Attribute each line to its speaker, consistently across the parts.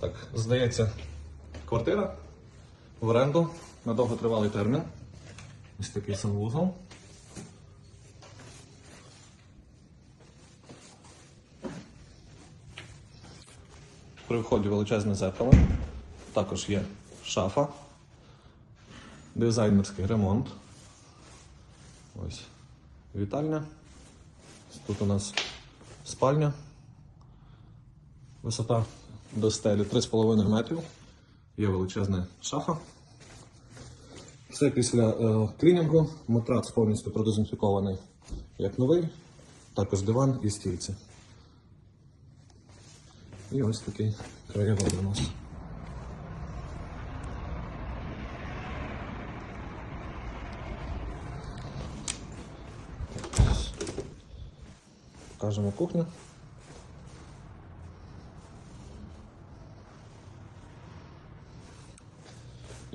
Speaker 1: Так, здається, квартира в оренду на довготривалий термін. Ось такий санвузол. При вході величезне зеркало. Також є шафа, дизайнерський ремонт. Ось вітальня. Тут у нас спальня. Висота до стелі 3,5 метрів. Є величезна шафа. Все після е, клінінгу. Матрац повністю продезінфікований як новий. Також диван і стільці. І ось такий краєвид у нас. Покажемо кухню.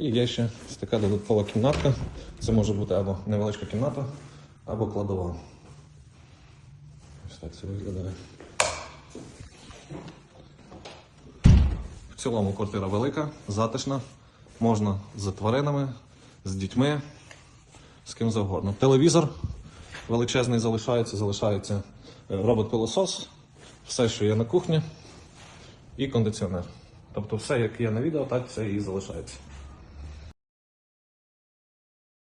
Speaker 1: І є ще ось така додаткова кімнатка. Це може бути або невеличка кімната, або кладова. Ось так це виглядає. В цілому квартира велика, затишна. Можна з тваринами, з дітьми, з ким завгодно. Телевізор величезний залишається, залишається е, робот-пилосос, все, що є на кухні, і кондиціонер. Тобто все, як є на відео, так все і залишається.